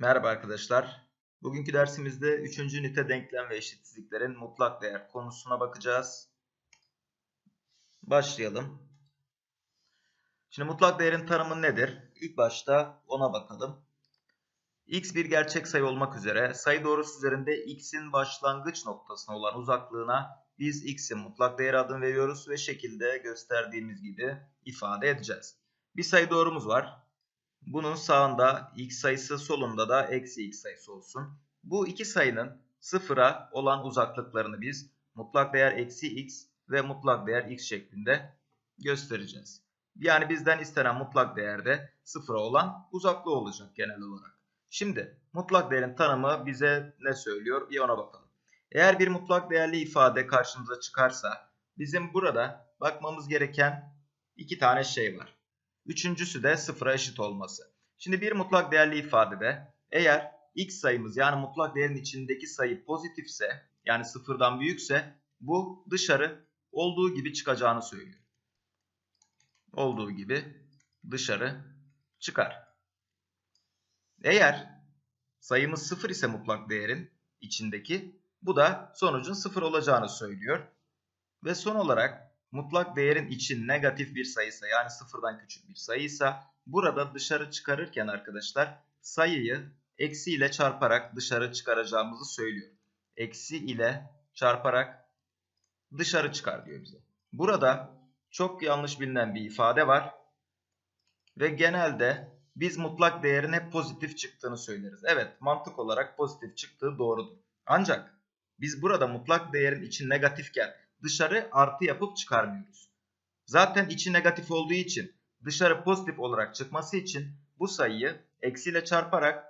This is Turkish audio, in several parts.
Merhaba arkadaşlar. Bugünkü dersimizde 3. ünite denklem ve eşitsizliklerin mutlak değer konusuna bakacağız. Başlayalım. Şimdi mutlak değerin tanımı nedir? İlk başta ona bakalım. x bir gerçek sayı olmak üzere sayı doğrusu üzerinde x'in başlangıç noktasına olan uzaklığına biz x'in mutlak değeri adını veriyoruz ve şekilde gösterdiğimiz gibi ifade edeceğiz. Bir sayı doğrumuz var. Bunun sağında x sayısı solunda da eksi x sayısı olsun. Bu iki sayının sıfıra olan uzaklıklarını biz mutlak değer eksi x ve mutlak değer x şeklinde göstereceğiz. Yani bizden istenen mutlak değerde sıfıra olan uzaklığı olacak genel olarak. Şimdi mutlak değerin tanımı bize ne söylüyor bir ona bakalım. Eğer bir mutlak değerli ifade karşımıza çıkarsa bizim burada bakmamız gereken iki tane şey var. Üçüncüsü de sıfıra eşit olması. Şimdi bir mutlak değerli ifadede eğer x sayımız yani mutlak değerin içindeki sayı pozitifse yani sıfırdan büyükse bu dışarı olduğu gibi çıkacağını söylüyor. Olduğu gibi dışarı çıkar. Eğer sayımız sıfır ise mutlak değerin içindeki bu da sonucun sıfır olacağını söylüyor. Ve son olarak mutlak değerin için negatif bir sayıysa yani sıfırdan küçük bir sayıysa burada dışarı çıkarırken arkadaşlar sayıyı eksi ile çarparak dışarı çıkaracağımızı söylüyor. Eksi ile çarparak dışarı çıkar diyor bize. Burada çok yanlış bilinen bir ifade var. Ve genelde biz mutlak değerin hep pozitif çıktığını söyleriz. Evet mantık olarak pozitif çıktığı doğrudur. Ancak biz burada mutlak değerin için negatifken dışarı artı yapıp çıkarmıyoruz. Zaten içi negatif olduğu için dışarı pozitif olarak çıkması için bu sayıyı eksiyle çarparak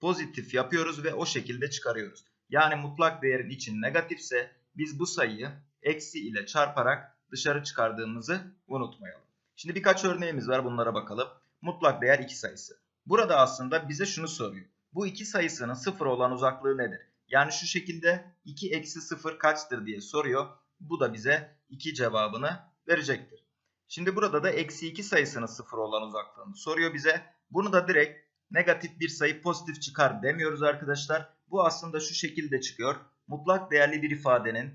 pozitif yapıyoruz ve o şekilde çıkarıyoruz. Yani mutlak değerin için negatifse biz bu sayıyı eksi ile çarparak dışarı çıkardığımızı unutmayalım. Şimdi birkaç örneğimiz var bunlara bakalım. Mutlak değer 2 sayısı. Burada aslında bize şunu soruyor. Bu iki sayısının sıfır olan uzaklığı nedir? Yani şu şekilde 2 eksi 0 kaçtır diye soruyor. Bu da bize 2 cevabını verecektir. Şimdi burada da eksi 2 sayısının 0 olan uzaklığını soruyor bize. Bunu da direkt negatif bir sayı pozitif çıkar demiyoruz arkadaşlar. Bu aslında şu şekilde çıkıyor. Mutlak değerli bir ifadenin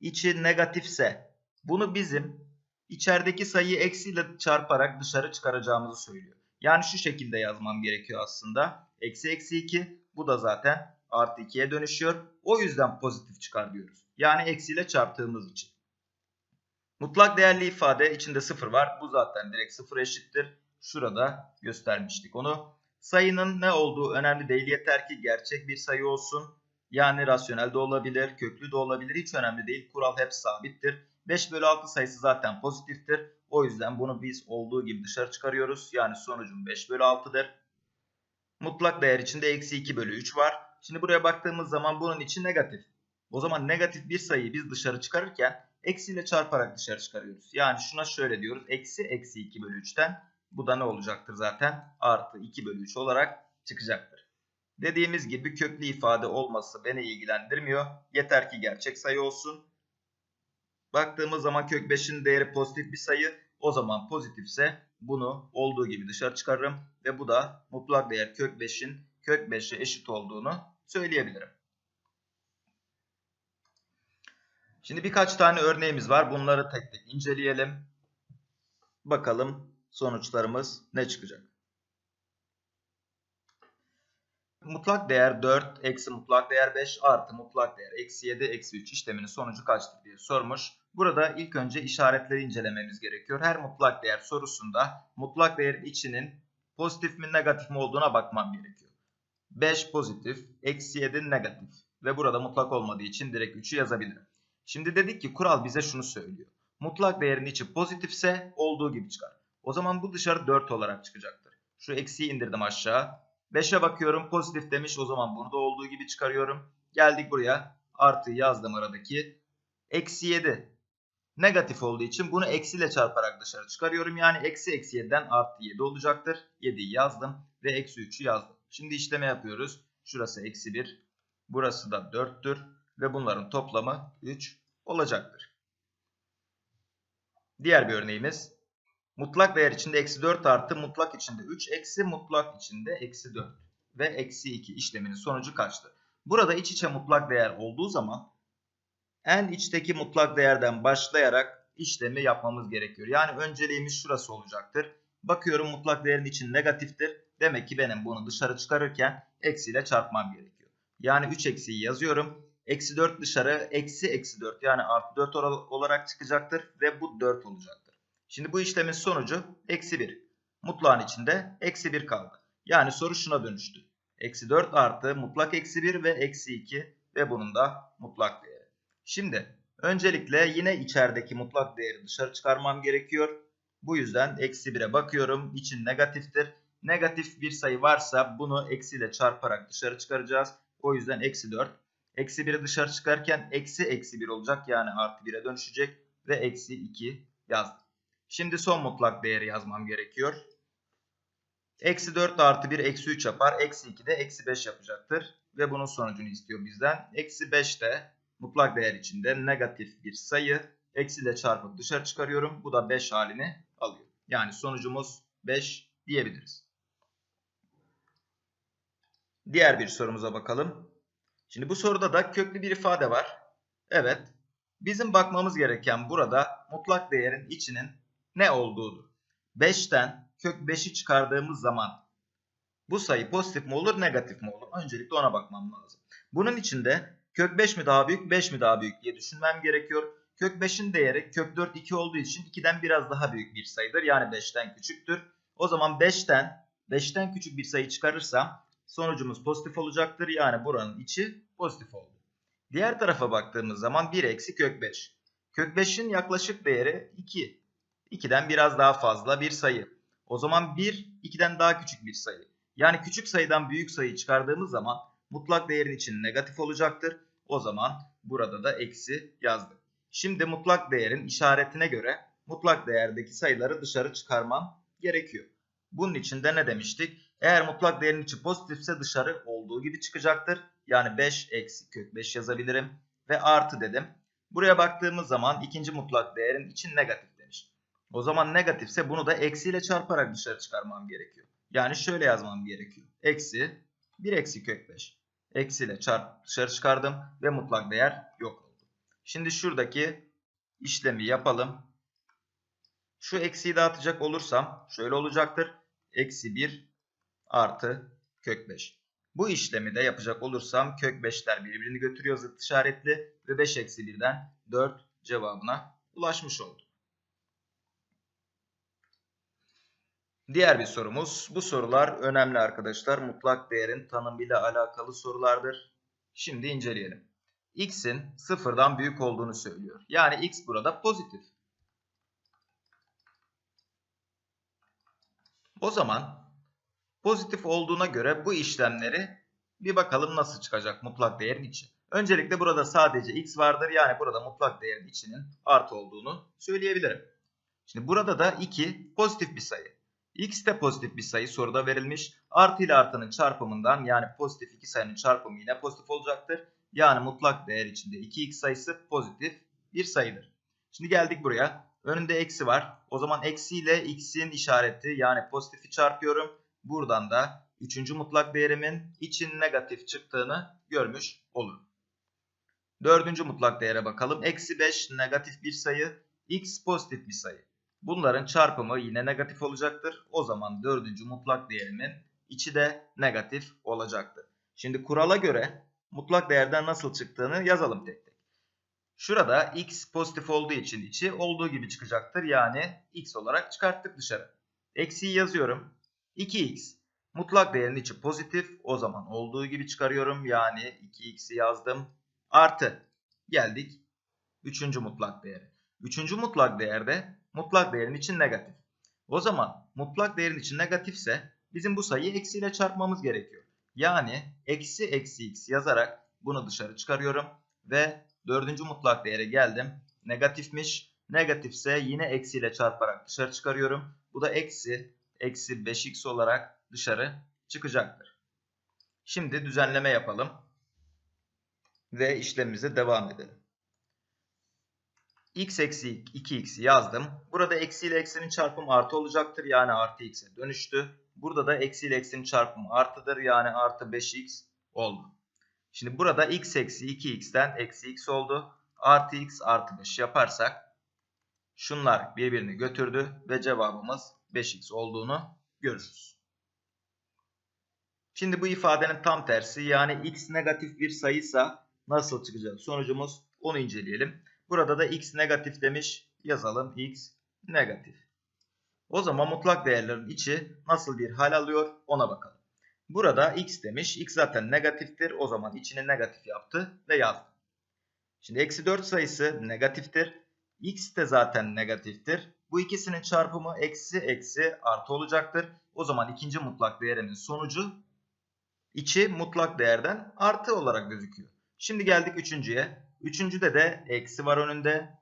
içi negatifse bunu bizim içerideki sayıyı eksiyle çarparak dışarı çıkaracağımızı söylüyor. Yani şu şekilde yazmam gerekiyor aslında. Eksi eksi 2 bu da zaten artı 2'ye dönüşüyor. O yüzden pozitif çıkar diyoruz. Yani eksiyle çarptığımız için. Mutlak değerli ifade içinde sıfır var. Bu zaten direkt sıfır eşittir. Şurada göstermiştik onu. Sayının ne olduğu önemli değil. Yeter ki gerçek bir sayı olsun. Yani rasyonel de olabilir, köklü de olabilir. Hiç önemli değil. Kural hep sabittir. 5 bölü 6 sayısı zaten pozitiftir. O yüzden bunu biz olduğu gibi dışarı çıkarıyoruz. Yani sonucum 5 bölü 6'dır. Mutlak değer içinde eksi 2 bölü 3 var. Şimdi buraya baktığımız zaman bunun için negatif. O zaman negatif bir sayıyı biz dışarı çıkarırken eksiyle çarparak dışarı çıkarıyoruz. Yani şuna şöyle diyoruz. Eksi eksi 2 bölü 3'ten bu da ne olacaktır zaten? Artı 2 bölü 3 olarak çıkacaktır. Dediğimiz gibi köklü ifade olması beni ilgilendirmiyor. Yeter ki gerçek sayı olsun. Baktığımız zaman kök 5'in değeri pozitif bir sayı. O zaman pozitifse bunu olduğu gibi dışarı çıkarırım. Ve bu da mutlak değer kök 5'in kök 5'e eşit olduğunu söyleyebilirim. Şimdi birkaç tane örneğimiz var. Bunları tek tek inceleyelim. Bakalım sonuçlarımız ne çıkacak. Mutlak değer 4 eksi mutlak değer 5 artı mutlak değer eksi 7 eksi 3 işleminin sonucu kaçtır diye sormuş. Burada ilk önce işaretleri incelememiz gerekiyor. Her mutlak değer sorusunda mutlak değerin içinin pozitif mi negatif mi olduğuna bakmam gerekiyor. 5 pozitif, eksi 7 negatif ve burada mutlak olmadığı için direkt 3'ü yazabilirim. Şimdi dedik ki kural bize şunu söylüyor. Mutlak değerin içi pozitifse olduğu gibi çıkar. O zaman bu dışarı 4 olarak çıkacaktır. Şu eksiği indirdim aşağı. 5'e bakıyorum pozitif demiş o zaman bunu da olduğu gibi çıkarıyorum. Geldik buraya artı yazdım aradaki. Eksi 7 negatif olduğu için bunu eksiyle çarparak dışarı çıkarıyorum. Yani eksi eksi 7'den artı 7 olacaktır. 7'yi yazdım ve eksi 3'ü yazdım. Şimdi işleme yapıyoruz. Şurası eksi 1. Burası da 4'tür. Ve bunların toplamı 3 olacaktır. Diğer bir örneğimiz. Mutlak değer içinde eksi 4 artı mutlak içinde 3 eksi mutlak içinde eksi 4. ve eksi 2 işleminin sonucu kaçtı? Burada iç içe mutlak değer olduğu zaman en içteki mutlak değerden başlayarak işlemi yapmamız gerekiyor. Yani önceliğimiz şurası olacaktır. Bakıyorum mutlak değerin için negatiftir. Demek ki benim bunu dışarı çıkarırken eksiyle çarpmam gerekiyor. Yani 3 eksiyi yazıyorum. Eksi 4 dışarı eksi eksi 4 yani artı 4 olarak çıkacaktır ve bu 4 olacaktır. Şimdi bu işlemin sonucu eksi 1. Mutlağın içinde eksi 1 kaldı. Yani soru şuna dönüştü. Eksi 4 artı mutlak eksi 1 ve eksi 2 ve bunun da mutlak değeri. Şimdi öncelikle yine içerideki mutlak değeri dışarı çıkarmam gerekiyor. Bu yüzden eksi 1'e bakıyorum. İçin negatiftir. Negatif bir sayı varsa bunu eksiyle çarparak dışarı çıkaracağız. O yüzden eksi 4. Eksi 1'i dışarı çıkarken eksi eksi 1 olacak. Yani artı 1'e dönüşecek. Ve eksi 2 yazdım. Şimdi son mutlak değeri yazmam gerekiyor. Eksi 4 artı 1 eksi 3 yapar. Eksi 2 de eksi 5 yapacaktır. Ve bunun sonucunu istiyor bizden. Eksi 5 de mutlak değer içinde negatif bir sayı. Eksi ile çarpıp dışarı çıkarıyorum. Bu da 5 halini alıyor. Yani sonucumuz 5 diyebiliriz. Diğer bir sorumuza bakalım. Şimdi bu soruda da köklü bir ifade var. Evet. Bizim bakmamız gereken burada mutlak değerin içinin ne olduğudur. 5'ten kök 5'i çıkardığımız zaman bu sayı pozitif mi olur negatif mi olur? Öncelikle ona bakmam lazım. Bunun için de kök 5 mi daha büyük 5 mi daha büyük diye düşünmem gerekiyor. Kök 5'in değeri kök 4 2 olduğu için 2'den biraz daha büyük bir sayıdır. Yani 5'ten küçüktür. O zaman 5'ten 5'ten küçük bir sayı çıkarırsam sonucumuz pozitif olacaktır. Yani buranın içi pozitif oldu. Diğer tarafa baktığımız zaman 1 eksi kök 5. Kök 5'in yaklaşık değeri 2. 2'den biraz daha fazla bir sayı. O zaman 1 2'den daha küçük bir sayı. Yani küçük sayıdan büyük sayı çıkardığımız zaman mutlak değerin için negatif olacaktır. O zaman burada da eksi yazdık. Şimdi mutlak değerin işaretine göre mutlak değerdeki sayıları dışarı çıkarmam gerekiyor. Bunun için de ne demiştik? Eğer mutlak değerin içi pozitifse dışarı olduğu gibi çıkacaktır. Yani 5 eksi kök 5 yazabilirim. Ve artı dedim. Buraya baktığımız zaman ikinci mutlak değerin için negatif demiş. O zaman negatifse bunu da eksiyle çarparak dışarı çıkarmam gerekiyor. Yani şöyle yazmam gerekiyor. Eksi 1 eksi kök 5. Eksiyle çarp dışarı çıkardım ve mutlak değer yok oldu. Şimdi şuradaki işlemi yapalım. Şu eksiyi dağıtacak olursam şöyle olacaktır. Eksi 1 artı kök 5. Bu işlemi de yapacak olursam kök 5'ler birbirini götürüyor zıt işaretli ve 5 eksi 1'den 4 cevabına ulaşmış olduk. Diğer bir sorumuz. Bu sorular önemli arkadaşlar. Mutlak değerin tanımıyla alakalı sorulardır. Şimdi inceleyelim. X'in sıfırdan büyük olduğunu söylüyor. Yani X burada pozitif. O zaman pozitif olduğuna göre bu işlemleri bir bakalım nasıl çıkacak mutlak değerin içi. Öncelikle burada sadece x vardır. Yani burada mutlak değerin içinin artı olduğunu söyleyebilirim. Şimdi burada da 2 pozitif bir sayı. x de pozitif bir sayı soruda verilmiş. Artı ile artının çarpımından yani pozitif iki sayının çarpımı yine pozitif olacaktır. Yani mutlak değer içinde 2x sayısı pozitif bir sayıdır. Şimdi geldik buraya. Önünde eksi var. O zaman eksi ile x'in işareti yani pozitifi çarpıyorum. Buradan da üçüncü mutlak değerimin için negatif çıktığını görmüş olurum. Dördüncü mutlak değere bakalım. Eksi 5 negatif bir sayı. X pozitif bir sayı. Bunların çarpımı yine negatif olacaktır. O zaman dördüncü mutlak değerimin içi de negatif olacaktır. Şimdi kurala göre mutlak değerden nasıl çıktığını yazalım tek tek. Şurada x pozitif olduğu için içi olduğu gibi çıkacaktır. Yani x olarak çıkarttık dışarı. Eksiyi yazıyorum. 2x mutlak değerin içi pozitif. O zaman olduğu gibi çıkarıyorum. Yani 2x'i yazdım. Artı geldik. Üçüncü mutlak değeri. Üçüncü mutlak değerde mutlak değerin için negatif. O zaman mutlak değerin için negatifse bizim bu sayıyı eksiyle çarpmamız gerekiyor. Yani eksi eksi x yazarak bunu dışarı çıkarıyorum. Ve dördüncü mutlak değere geldim. Negatifmiş. Negatifse yine eksiyle çarparak dışarı çıkarıyorum. Bu da eksi eksi 5x olarak dışarı çıkacaktır. Şimdi düzenleme yapalım. Ve işlemimize devam edelim. x eksi 2x'i yazdım. Burada eksi ile eksinin çarpımı artı olacaktır. Yani artı x'e dönüştü. Burada da eksi ile eksinin çarpımı artıdır. Yani artı 5x oldu. Şimdi burada x eksi 2x'ten eksi x oldu. Artı x artı 5 yaparsak şunlar birbirini götürdü ve cevabımız 5x olduğunu görürüz. Şimdi bu ifadenin tam tersi yani x negatif bir sayıysa nasıl çıkacak sonucumuz onu inceleyelim. Burada da x negatif demiş yazalım x negatif. O zaman mutlak değerlerin içi nasıl bir hal alıyor ona bakalım. Burada x demiş. x zaten negatiftir. O zaman içini negatif yaptı ve yazdı. Şimdi eksi 4 sayısı negatiftir. x de zaten negatiftir. Bu ikisinin çarpımı eksi eksi artı olacaktır. O zaman ikinci mutlak değerimin sonucu içi mutlak değerden artı olarak gözüküyor. Şimdi geldik üçüncüye. Üçüncüde de eksi var önünde.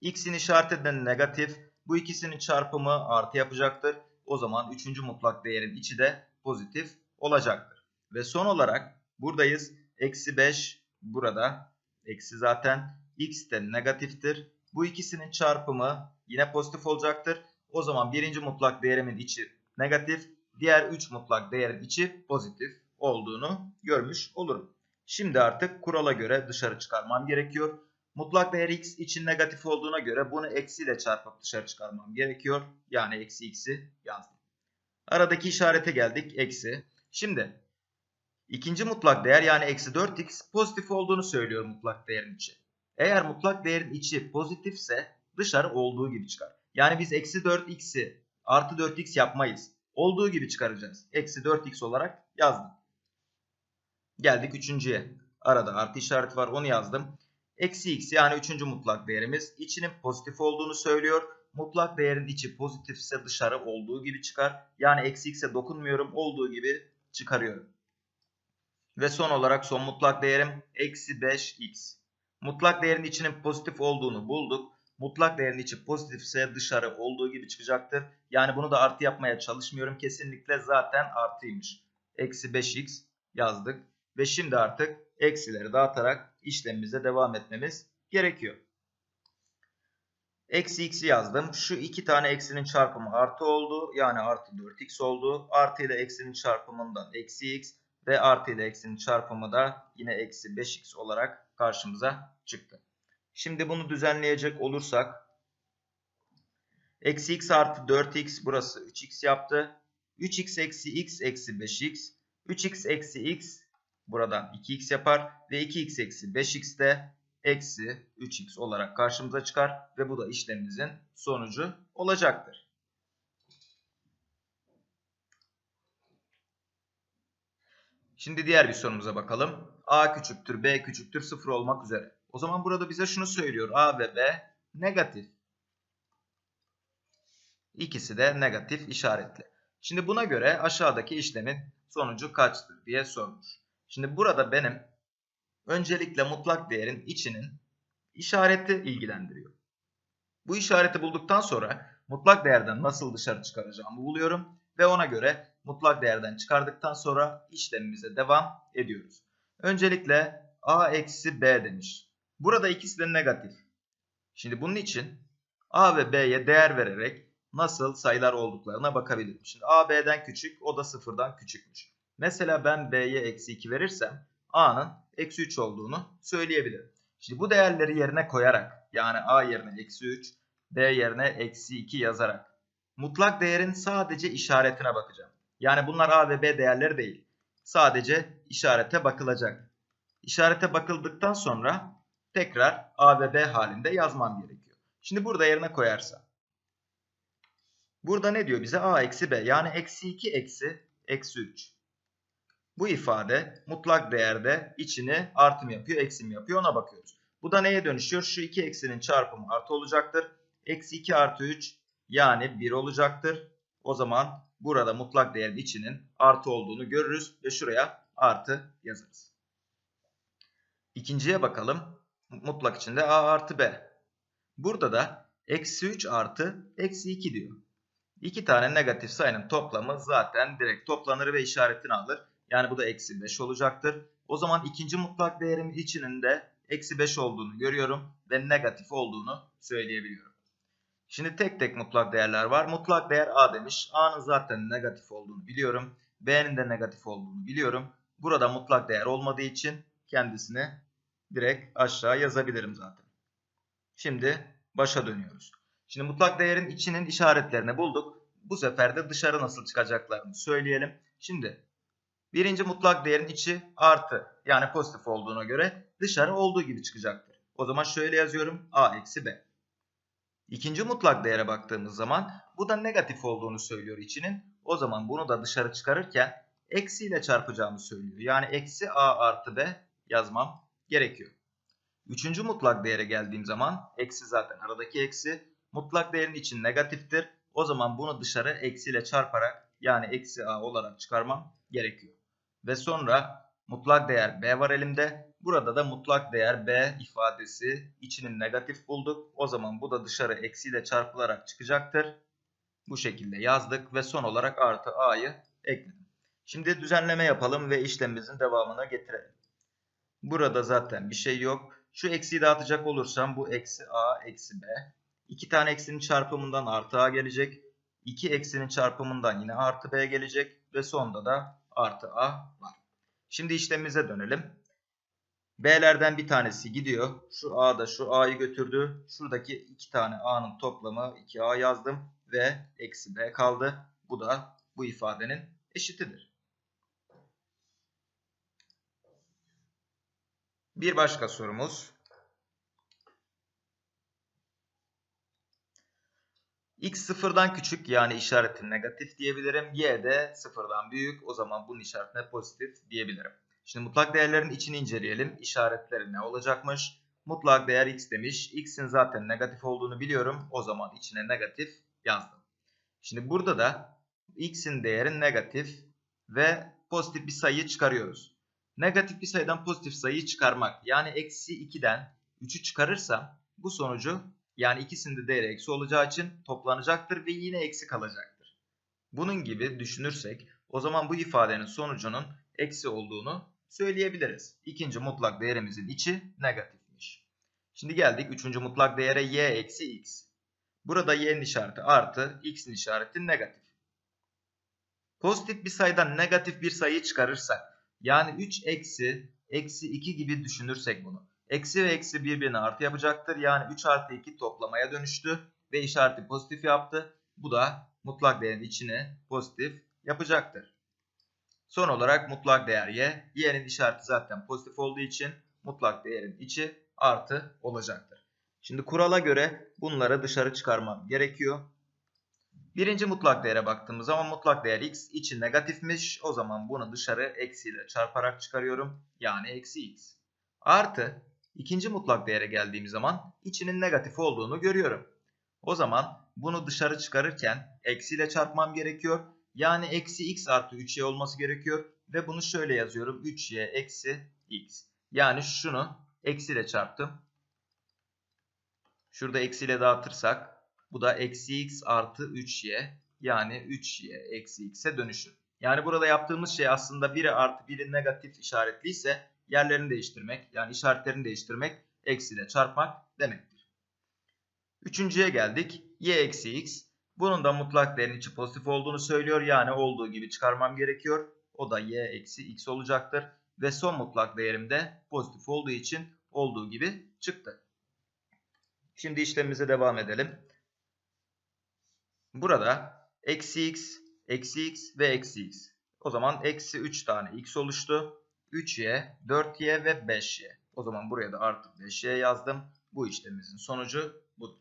x'in işareti de negatif. Bu ikisinin çarpımı artı yapacaktır. O zaman üçüncü mutlak değerin içi de pozitif olacaktır. Ve son olarak buradayız. Eksi 5 burada. Eksi zaten x de negatiftir. Bu ikisinin çarpımı yine pozitif olacaktır. O zaman birinci mutlak değerimin içi negatif. Diğer 3 mutlak değerin içi pozitif olduğunu görmüş olurum. Şimdi artık kurala göre dışarı çıkarmam gerekiyor. Mutlak değer x için negatif olduğuna göre bunu eksiyle çarpıp dışarı çıkarmam gerekiyor. Yani eksi x'i yazdım. Aradaki işarete geldik. Eksi. Şimdi ikinci mutlak değer yani eksi 4x pozitif olduğunu söylüyor mutlak değerin içi. Eğer mutlak değerin içi pozitifse dışarı olduğu gibi çıkar. Yani biz eksi 4x'i artı 4x yapmayız. Olduğu gibi çıkaracağız. Eksi 4x olarak yazdım. Geldik üçüncüye. Arada artı işareti var onu yazdım. Eksi x yani üçüncü mutlak değerimiz içinin pozitif olduğunu söylüyor. Mutlak değerin içi pozitifse dışarı olduğu gibi çıkar. Yani eksi x'e dokunmuyorum olduğu gibi çıkarıyorum. Ve son olarak son mutlak değerim eksi 5x. Mutlak değerin içinin pozitif olduğunu bulduk. Mutlak değerin içi pozitifse dışarı olduğu gibi çıkacaktır. Yani bunu da artı yapmaya çalışmıyorum. Kesinlikle zaten artıymış. Eksi 5x yazdık. Ve şimdi artık eksileri dağıtarak işlemimize devam etmemiz gerekiyor. Eksi x'i yazdım. Şu iki tane eksinin çarpımı artı oldu. Yani artı 4x oldu. Artı ile eksinin çarpımından eksi x ve artı ile eksinin çarpımı da yine eksi 5x olarak karşımıza çıktı. Şimdi bunu düzenleyecek olursak eksi x artı 4x burası 3x yaptı. 3x eksi x eksi 5x. 3x eksi x buradan 2x yapar ve 2x eksi 5x de eksi 3x olarak karşımıza çıkar ve bu da işlemimizin sonucu olacaktır. Şimdi diğer bir sorumuza bakalım. A küçüktür, B küçüktür, 0 olmak üzere. O zaman burada bize şunu söylüyor. A ve B negatif. İkisi de negatif işaretli. Şimdi buna göre aşağıdaki işlemin sonucu kaçtır diye sormuş. Şimdi burada benim öncelikle mutlak değerin içinin işareti ilgilendiriyor. Bu işareti bulduktan sonra mutlak değerden nasıl dışarı çıkaracağımı buluyorum ve ona göre mutlak değerden çıkardıktan sonra işlemimize devam ediyoruz. Öncelikle a eksi b demiş. Burada ikisi de negatif. Şimdi bunun için a ve b'ye değer vererek nasıl sayılar olduklarına bakabilirim. Şimdi a b'den küçük o da sıfırdan küçükmüş. Mesela ben b'ye eksi 2 verirsem a'nın eksi 3 olduğunu söyleyebilirim. Şimdi bu değerleri yerine koyarak yani a yerine eksi 3 b yerine eksi 2 yazarak mutlak değerin sadece işaretine bakacağım. Yani bunlar a ve b değerleri değil. Sadece işarete bakılacak. İşarete bakıldıktan sonra tekrar a ve b halinde yazmam gerekiyor. Şimdi burada yerine koyarsam. Burada ne diyor bize? a eksi b yani eksi 2 eksi eksi 3. Bu ifade mutlak değerde içini artım yapıyor, eksim yapıyor ona bakıyoruz. Bu da neye dönüşüyor? Şu iki eksinin çarpımı artı olacaktır. Eksi 2 artı 3 yani 1 olacaktır. O zaman burada mutlak değerin içinin artı olduğunu görürüz ve şuraya artı yazarız. İkinciye bakalım. Mutlak içinde a artı b. Burada da eksi 3 artı eksi 2 diyor. İki tane negatif sayının toplamı zaten direkt toplanır ve işaretini alır. Yani bu da eksi 5 olacaktır. O zaman ikinci mutlak değerimin içinin de eksi 5 olduğunu görüyorum ve negatif olduğunu söyleyebiliyorum. Şimdi tek tek mutlak değerler var. Mutlak değer a demiş. a'nın zaten negatif olduğunu biliyorum. b'nin de negatif olduğunu biliyorum. Burada mutlak değer olmadığı için kendisini direkt aşağı yazabilirim zaten. Şimdi başa dönüyoruz. Şimdi mutlak değerin içinin işaretlerini bulduk. Bu sefer de dışarı nasıl çıkacaklarını söyleyelim. Şimdi birinci mutlak değerin içi artı yani pozitif olduğuna göre dışarı olduğu gibi çıkacaktır. O zaman şöyle yazıyorum a eksi b. İkinci mutlak değere baktığımız zaman bu da negatif olduğunu söylüyor içinin. O zaman bunu da dışarı çıkarırken eksiyle çarpacağımı söylüyor. Yani eksi a artı b yazmam gerekiyor. Üçüncü mutlak değere geldiğim zaman eksi zaten aradaki eksi. Mutlak değerin için negatiftir. O zaman bunu dışarı eksiyle çarparak yani eksi a olarak çıkarmam gerekiyor. Ve sonra mutlak değer b var elimde. Burada da mutlak değer b ifadesi içinin negatif bulduk. O zaman bu da dışarı eksiyle çarpılarak çıkacaktır. Bu şekilde yazdık ve son olarak artı a'yı ekledim. Şimdi düzenleme yapalım ve işlemimizin devamına getirelim. Burada zaten bir şey yok. Şu eksiyi dağıtacak olursam bu eksi a eksi b. İki tane eksinin çarpımından artı a gelecek. İki eksinin çarpımından yine artı b gelecek. Ve sonda da artı a var. Şimdi işlemimize dönelim. B'lerden bir tanesi gidiyor. Şu A da şu A'yı götürdü. Şuradaki iki tane A'nın toplamı 2A yazdım. Ve eksi B kaldı. Bu da bu ifadenin eşitidir. Bir başka sorumuz. X sıfırdan küçük yani işareti negatif diyebilirim. Y de sıfırdan büyük. O zaman bunun işaretine pozitif diyebilirim. Şimdi mutlak değerlerin içini inceleyelim. İşaretleri ne olacakmış? Mutlak değer x demiş. X'in zaten negatif olduğunu biliyorum. O zaman içine negatif yazdım. Şimdi burada da x'in değeri negatif ve pozitif bir sayıyı çıkarıyoruz. Negatif bir sayıdan pozitif sayıyı çıkarmak yani eksi 2'den 3'ü çıkarırsam bu sonucu yani ikisinde değeri eksi olacağı için toplanacaktır ve yine eksi kalacaktır. Bunun gibi düşünürsek o zaman bu ifadenin sonucunun eksi olduğunu söyleyebiliriz. İkinci mutlak değerimizin içi negatifmiş. Şimdi geldik üçüncü mutlak değere y eksi x. Burada y'nin işareti artı, x'in işareti negatif. Pozitif bir sayıdan negatif bir sayı çıkarırsak, yani 3 eksi, eksi 2 gibi düşünürsek bunu. Eksi ve eksi birbirine artı yapacaktır. Yani 3 artı 2 toplamaya dönüştü ve işareti pozitif yaptı. Bu da mutlak değerin içine pozitif yapacaktır. Son olarak mutlak değer y. y'nin işareti zaten pozitif olduğu için mutlak değerin içi artı olacaktır. Şimdi kurala göre bunları dışarı çıkarmam gerekiyor. Birinci mutlak değere baktığımız zaman mutlak değer x için negatifmiş. O zaman bunu dışarı eksiyle çarparak çıkarıyorum. Yani eksi x. Artı ikinci mutlak değere geldiğim zaman içinin negatif olduğunu görüyorum. O zaman bunu dışarı çıkarırken eksiyle çarpmam gerekiyor. Yani eksi x artı 3y olması gerekiyor. Ve bunu şöyle yazıyorum. 3y eksi x. Yani şunu eksiyle çarptım. Şurada eksiyle dağıtırsak bu da eksi x artı 3y yani 3y eksi x'e dönüşür. Yani burada yaptığımız şey aslında biri artı biri negatif işaretliyse yerlerini değiştirmek yani işaretlerini değiştirmek eksiyle çarpmak demektir. Üçüncüye geldik. y eksi x. Bunun da mutlak değerin içi pozitif olduğunu söylüyor. Yani olduğu gibi çıkarmam gerekiyor. O da y eksi x olacaktır. Ve son mutlak değerim de pozitif olduğu için olduğu gibi çıktı. Şimdi işlemimize devam edelim. Burada eksi x, eksi x ve eksi x. O zaman eksi 3 tane x oluştu. 3y, 4y ve 5y. O zaman buraya da artık 5y yazdım. Bu işlemimizin sonucu budur.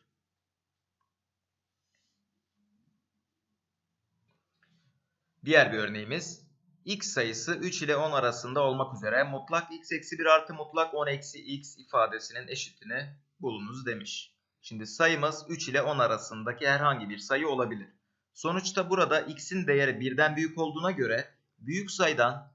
Diğer bir örneğimiz x sayısı 3 ile 10 arasında olmak üzere mutlak x eksi 1 artı mutlak 10 eksi x ifadesinin eşitini bulunuz demiş. Şimdi sayımız 3 ile 10 arasındaki herhangi bir sayı olabilir. Sonuçta burada x'in değeri birden büyük olduğuna göre büyük sayıdan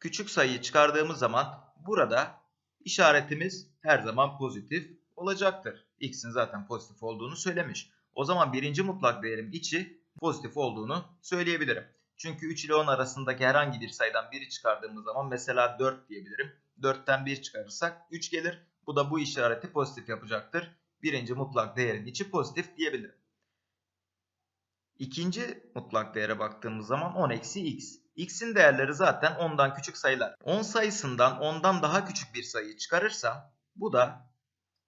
küçük sayıyı çıkardığımız zaman burada işaretimiz her zaman pozitif olacaktır. x'in zaten pozitif olduğunu söylemiş. O zaman birinci mutlak değerim içi pozitif olduğunu söyleyebilirim. Çünkü 3 ile 10 arasındaki herhangi bir sayıdan biri çıkardığımız zaman mesela 4 diyebilirim. 4'ten 1 çıkarırsak 3 gelir. Bu da bu işareti pozitif yapacaktır. Birinci mutlak değerin içi pozitif diyebilirim. İkinci mutlak değere baktığımız zaman 10 eksi x. x'in değerleri zaten 10'dan küçük sayılar. 10 sayısından 10'dan daha küçük bir sayıyı çıkarırsam bu da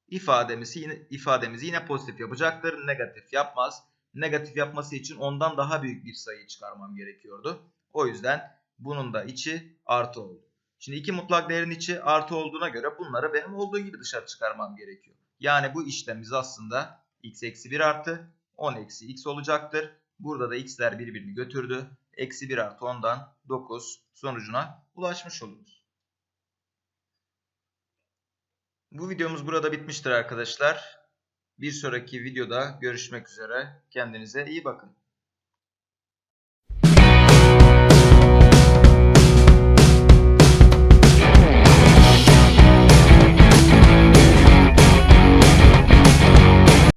ifademizi yine, ifademizi yine pozitif yapacaktır. Negatif yapmaz. Negatif yapması için 10'dan daha büyük bir sayı çıkarmam gerekiyordu. O yüzden bunun da içi artı oldu. Şimdi iki mutlak değerin içi artı olduğuna göre bunları benim olduğu gibi dışarı çıkarmam gerekiyor. Yani bu işlemimiz aslında x eksi 1 artı 10 eksi x olacaktır. Burada da x'ler birbirini götürdü. Eksi 1 artı 10'dan 9 sonucuna ulaşmış oluruz. Bu videomuz burada bitmiştir arkadaşlar. Bir sonraki videoda görüşmek üzere. Kendinize iyi bakın.